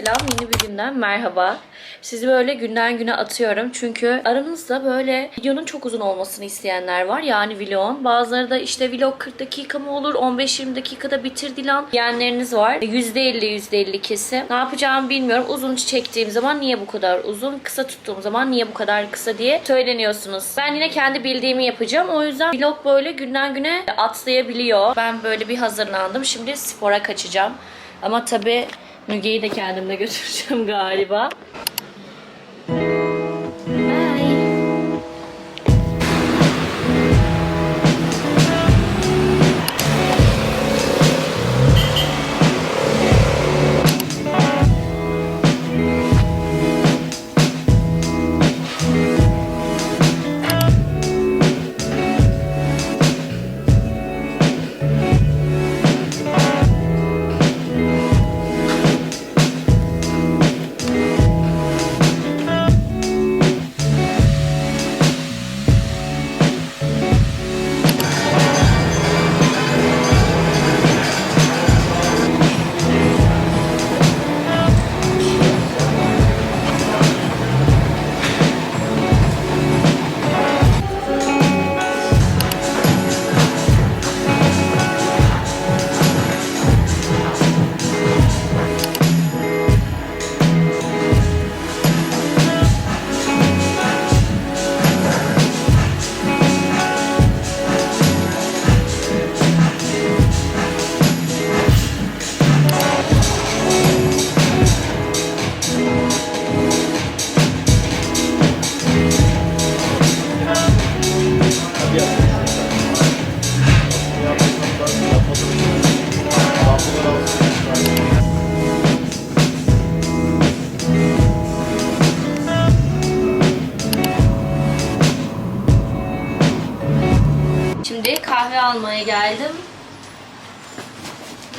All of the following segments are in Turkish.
selam, yeni bir günden merhaba. Sizi böyle günden güne atıyorum. Çünkü aramızda böyle videonun çok uzun olmasını isteyenler var. Yani vlogun. Bazıları da işte vlog 40 dakika mı olur, 15-20 dakikada bitir Dilan diyenleriniz var. %50 %50 kesim. Ne yapacağımı bilmiyorum. Uzun çektiğim zaman niye bu kadar uzun, kısa tuttuğum zaman niye bu kadar kısa diye söyleniyorsunuz. Ben yine kendi bildiğimi yapacağım. O yüzden vlog böyle günden güne atlayabiliyor. Ben böyle bir hazırlandım. Şimdi spora kaçacağım. Ama tabii Müge'yi de kendimle götüreceğim galiba.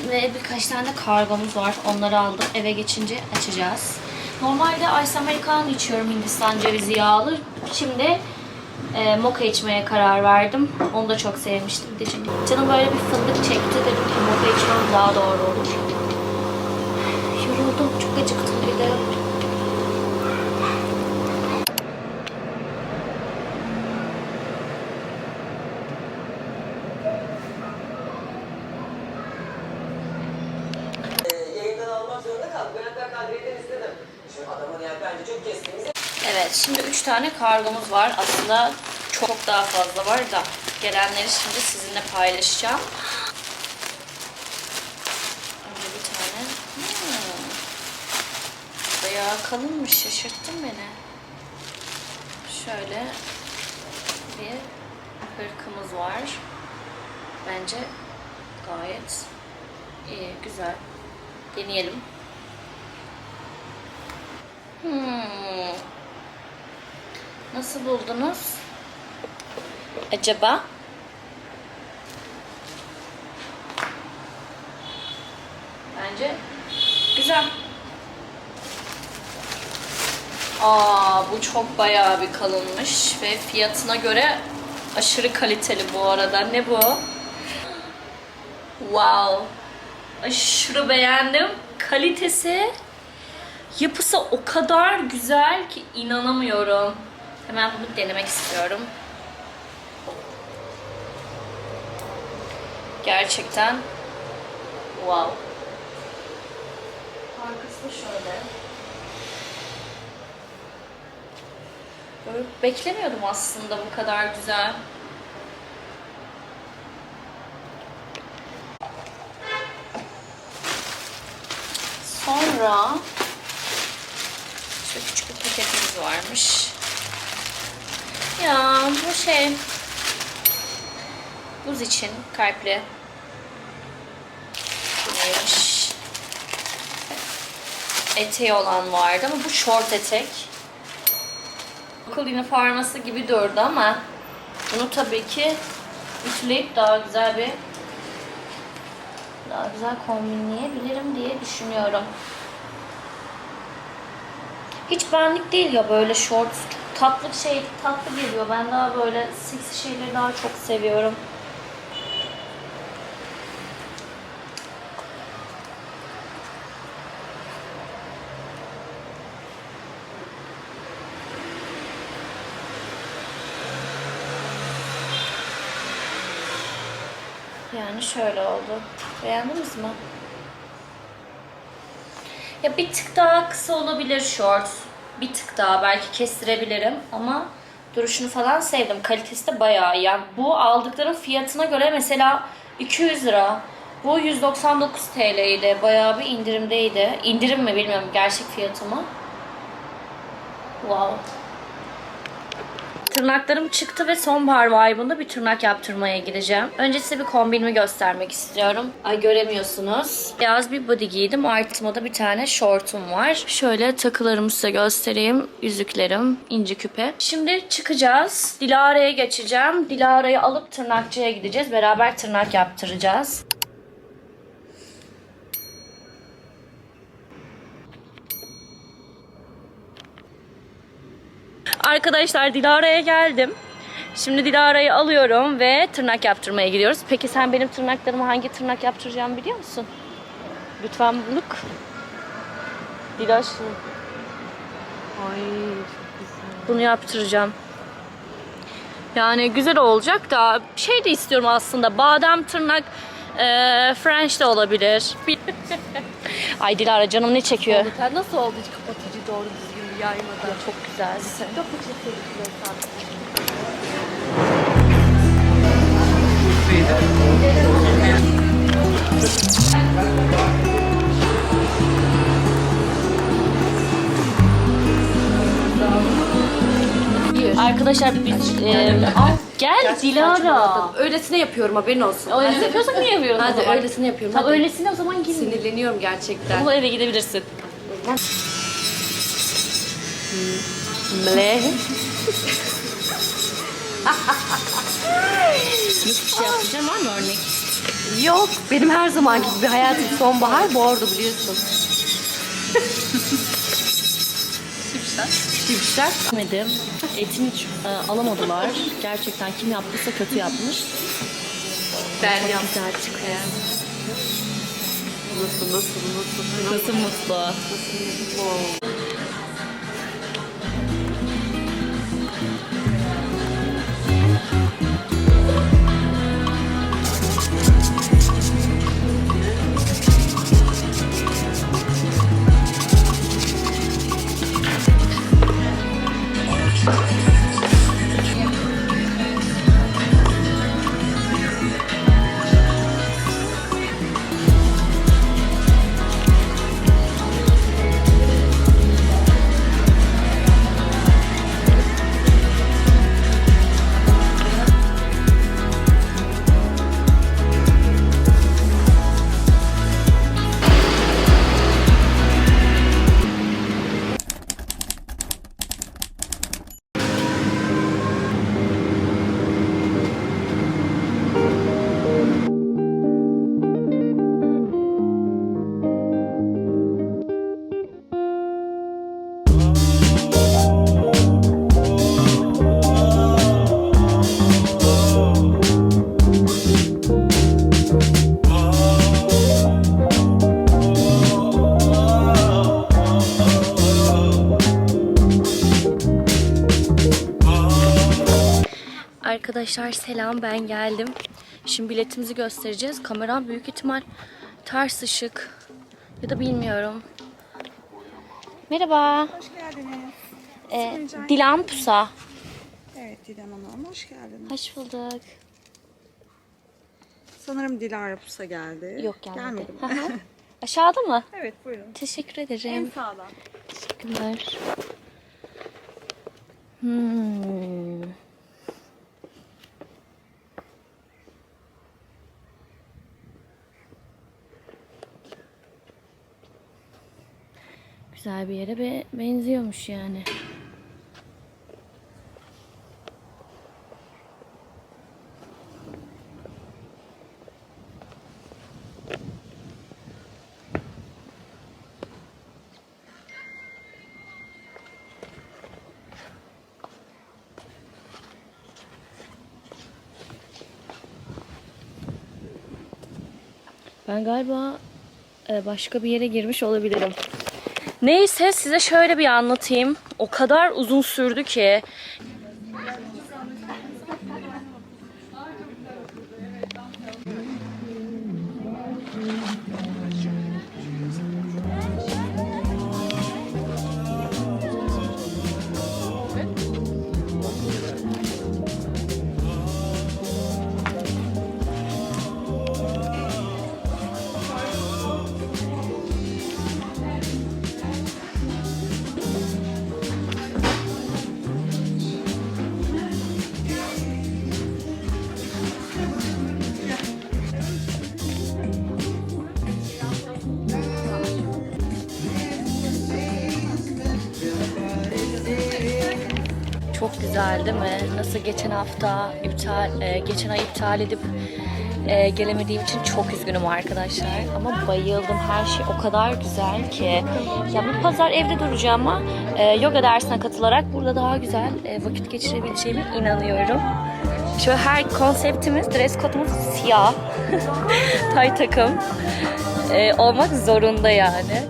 Ve birkaç tane de kargomuz var. Onları aldım. Eve geçince açacağız. Normalde Ice Americano içiyorum Hindistan cevizi yağlı. Şimdi e, mocha içmeye karar verdim. Onu da çok sevmiştim. Çünkü canım böyle bir fındık çekti. Dedim ki mocha içmem daha doğru olur. Yoruldum. Çok acıktım bir de. Ee, yayından almak zorunda kaldık. Ben hatta Kadriye'den istedim. Şimdi adamın yani bence çok kestiğimiz Evet, şimdi 3 tane kargomuz var. Aslında çok daha fazla var da gelenleri şimdi sizinle paylaşacağım. Önce bir tane. Hmm. Bayağı kalınmış, şaşırttın beni. Şöyle bir hırkımız var. Bence gayet iyi, güzel. Deneyelim. Hmm. Nasıl buldunuz? Acaba? Bence güzel. Aa bu çok bayağı bir kalınmış ve fiyatına göre aşırı kaliteli bu arada. Ne bu? Wow. Aşırı beğendim. Kalitesi Yapısı o kadar güzel ki inanamıyorum. Hemen bunu denemek istiyorum. Gerçekten wow. Arkası şöyle. Böyle beklemiyordum aslında bu kadar güzel. Sonra Şöyle küçük bir paketimiz varmış. Ya bu şey buz için kalpli. Neymiş? Eteği olan vardı ama bu short etek. Okul üniforması gibi durdu ama bunu tabii ki ütüleyip daha güzel bir daha güzel kombinleyebilirim diye düşünüyorum. Hiç benlik değil ya böyle short tatlı şey tatlı geliyor. Ben daha böyle seksi şeyleri daha çok seviyorum. Yani şöyle oldu. Beğendiniz mi? Ya bir tık daha kısa olabilir shorts. Bir tık daha belki kestirebilirim ama duruşunu falan sevdim. Kalitesi de bayağı iyi. Yani bu aldıklarım fiyatına göre mesela 200 lira. Bu 199 TL'ydi. Bayağı bir indirimdeydi. İndirim mi bilmiyorum gerçek fiyatı mı. Wow. Tırnaklarım çıktı ve sonbahar vibe'ında bir tırnak yaptırmaya gideceğim. Önce size bir kombinimi göstermek istiyorum. Ay göremiyorsunuz. Beyaz bir body giydim. Altıma da bir tane şortum var. Şöyle takılarımı size göstereyim. Yüzüklerim, inci küpe. Şimdi çıkacağız. Dilara'ya geçeceğim. Dilara'yı alıp tırnakçıya gideceğiz. Beraber tırnak yaptıracağız. Arkadaşlar Dilara'ya geldim. Şimdi Dilara'yı alıyorum ve tırnak yaptırmaya gidiyoruz. Peki sen benim tırnaklarıma hangi tırnak yaptıracağımı biliyor musun? Lütfen look. Dilaş. Ay Bunu yaptıracağım. Yani güzel olacak da şey de istiyorum aslında. Badem tırnak e, French de olabilir. Ay Dilara canım ne çekiyor? Sen nasıl oldu hiç kapatıcı doğru düzgün bir yaymadan? Çok güzelsin. Arkadaşlar biz e, gel Dilara. Öylesine yapıyorum haberin olsun. Öyle Hadi. yapıyorsak niye yapıyorsun? Hadi zaman? öylesine yapıyorum. Hadi. öylesine o zaman gidin. Sinirleniyorum gerçekten. Bu eve gidebilirsin. Mle. Bir şey yapacağım var mı örnek? Yok benim her zamanki gibi hayatım sonbahar bordo biliyorsun. Şipşak. Demedim. Etini hiç e, alamadılar. Gerçekten kim yaptıysa kötü yapmış. Ben yaptım. Güzel çıkıyor. Nasıl nasıl nasıl? Nasıl mutlu. Arkadaşlar selam ben geldim. Şimdi biletimizi göstereceğiz. Kameram büyük ihtimal ters ışık ya da bilmiyorum. Merhaba. Hoş geldiniz. Ee, Dilan Pusa. Evet Didem Hanım hoş geldiniz. Hoş bulduk. Sanırım Dilara Pusa geldi. Yok gelmedi. Gelmedi mi? Hı hı. Aşağıda mı? evet buyurun. Teşekkür ederim. sağdan. Teşekkürler. Hmm. Güzel bir yere be benziyormuş yani. Ben galiba e, başka bir yere girmiş olabilirim. Neyse size şöyle bir anlatayım. O kadar uzun sürdü ki. Güzel değil mi? Nasıl geçen hafta iptal, e, geçen ay iptal edip e, gelemediğim için çok üzgünüm arkadaşlar. Ama bayıldım. Her şey o kadar güzel ki. Ya bu pazar evde duracağım ama e, yoga dersine katılarak burada daha güzel e, vakit geçirebileceğime inanıyorum. Şu her konseptimiz, dress code'umuz siyah. Tay takım. E, olmak zorunda yani.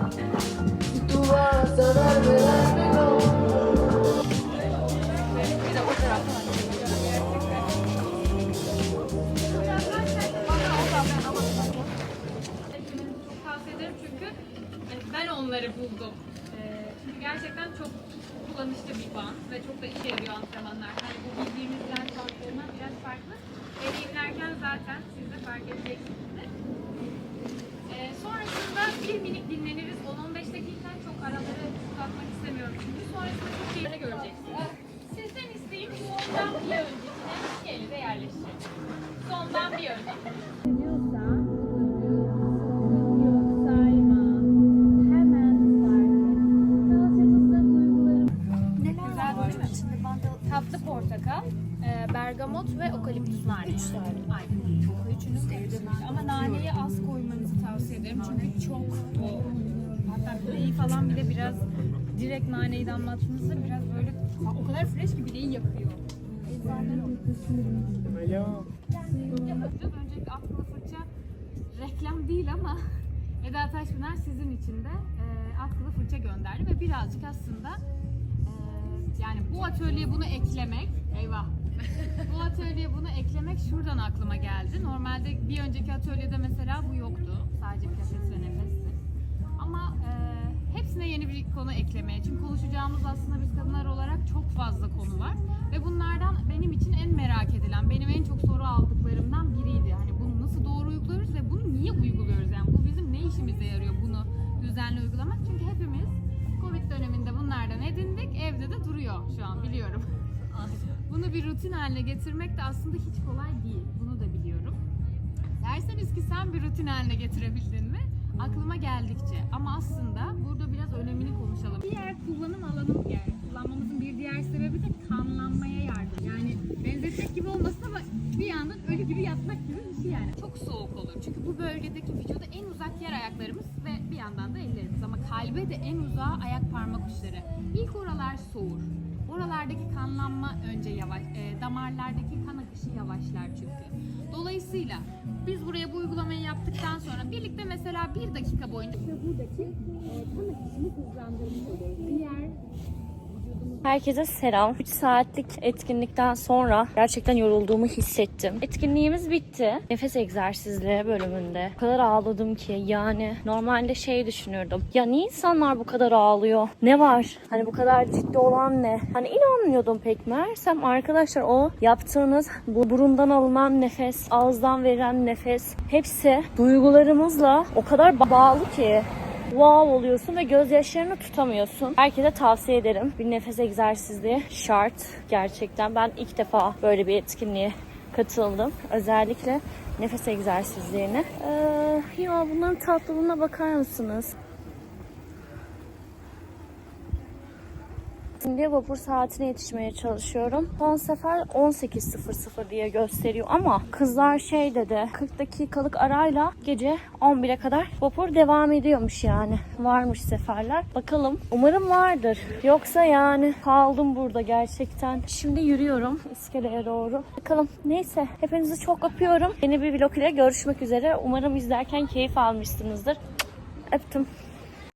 Ben onları buldum. Ee, çünkü gerçekten çok kullanışlı bir band ve çok da işe yarıyor antrenmanlarda. Hani bu bildiğimiz lens bandlarından biraz farklı. Deneyimlerken zaten siz de fark edeceksinizdir. Tane. Aynen. Üçünü karıştırmış. Ama naneyi az koymanızı tavsiye ederim çünkü çok o. Hatta bileği falan bile biraz direkt naneyi damlattığınızda biraz böyle o kadar fresh ki bileği yakıyor. Yapacağız. Öncelikle aklı fırça reklam değil ama Eda Taşpınar sizin için de e, akıllı fırça gönderdi ve birazcık aslında e, yani bu atölyeye bunu eklemek eyvah bu atölyeye eklemek şuradan aklıma geldi. Normalde bir önceki atölyede mesela bu yoktu. Sadece pilates ve nefesti. Ama e, hepsine yeni bir konu eklemeye. Çünkü konuşacağımız aslında biz kadınlar olarak çok fazla konu var. Ve bunlardan benim için en merak edilen, benim en çok soru aldıklarımdan biriydi. Hani bunu nasıl doğru uyguluyoruz ve bunu niye uyguluyoruz? Yani bu bizim ne işimize yarıyor bunu düzenli uygulamak? Çünkü hepimiz Covid döneminde bunlardan edindik. Evde de duruyor şu an biliyorum. Bunu bir rutin haline getirmek de aslında hiç kolay değil. Bunu da biliyorum. Derseniz ki sen bir rutin haline getirebildin mi? Aklıma geldikçe. Ama aslında burada biraz önemini konuşalım. Diğer kullanım alanı yani kullanmamızın bir diğer sebebi de kanlanmaya yardım. Yani benzetmek gibi olmasın ama bir yandan ölü gibi yatmak gibi bir şey yani. Çok soğuk olur. Çünkü bu bölgedeki vücuda en uzak yer ayaklarımız ve bir yandan da ellerimiz. Ama kalbe de en uzağı ayak parmak uçları. İlk oralar soğur. Oralardaki kanlanma önce yavaş, e, damarlardaki kan akışı yavaşlar çünkü. Dolayısıyla biz buraya bu uygulamayı yaptıktan sonra birlikte mesela bir dakika boyunca buradaki e, kan akışını hızlandırmış oluyoruz. Diğer Herkese selam. 3 saatlik etkinlikten sonra gerçekten yorulduğumu hissettim. Etkinliğimiz bitti. Nefes egzersizleri bölümünde. O kadar ağladım ki yani normalde şey düşünürdüm. Ya niye insanlar bu kadar ağlıyor? Ne var? Hani bu kadar ciddi olan ne? Hani inanmıyordum pek meğersem arkadaşlar o yaptığınız bu burundan alınan nefes, ağızdan verilen nefes hepsi duygularımızla o kadar ba- bağlı ki wow oluyorsun ve gözyaşlarını tutamıyorsun. Herkese tavsiye ederim. Bir nefes egzersizliği şart gerçekten. Ben ilk defa böyle bir etkinliğe katıldım. Özellikle nefes egzersizliğine. Ee, ya bunların tatlılığına bakar mısınız? Şimdi vapur saatine yetişmeye çalışıyorum. Son sefer 18.00 diye gösteriyor ama kızlar şey dedi 40 dakikalık arayla gece 11'e kadar vapur devam ediyormuş yani. Varmış seferler. Bakalım. Umarım vardır. Yoksa yani kaldım burada gerçekten. Şimdi yürüyorum iskeleye doğru. Bakalım. Neyse. Hepinizi çok öpüyorum. Yeni bir vlog ile görüşmek üzere. Umarım izlerken keyif almışsınızdır. Öptüm.